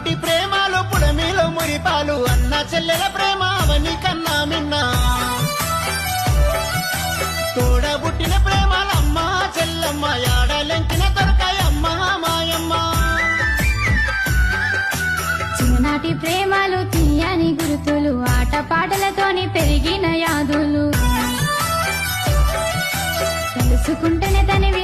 ఇంటి ప్రేమలు పుడమిలో మురిపాలు. అన్న చెల్లెల ప్రేమ అవని కన్నా మిన్నా. తోడబుట్టిన ప్రేమలమ్మ చెల్లమ్మ యాడలెంకిన దొరకాయమ్మ మాయమ్మ. చిన్ననాటి ప్రేమలు తీయని గుర్తులు ఆటపాటలతోని పెరిగిన యాదులు. తెలుసుకుంటేనే తనివి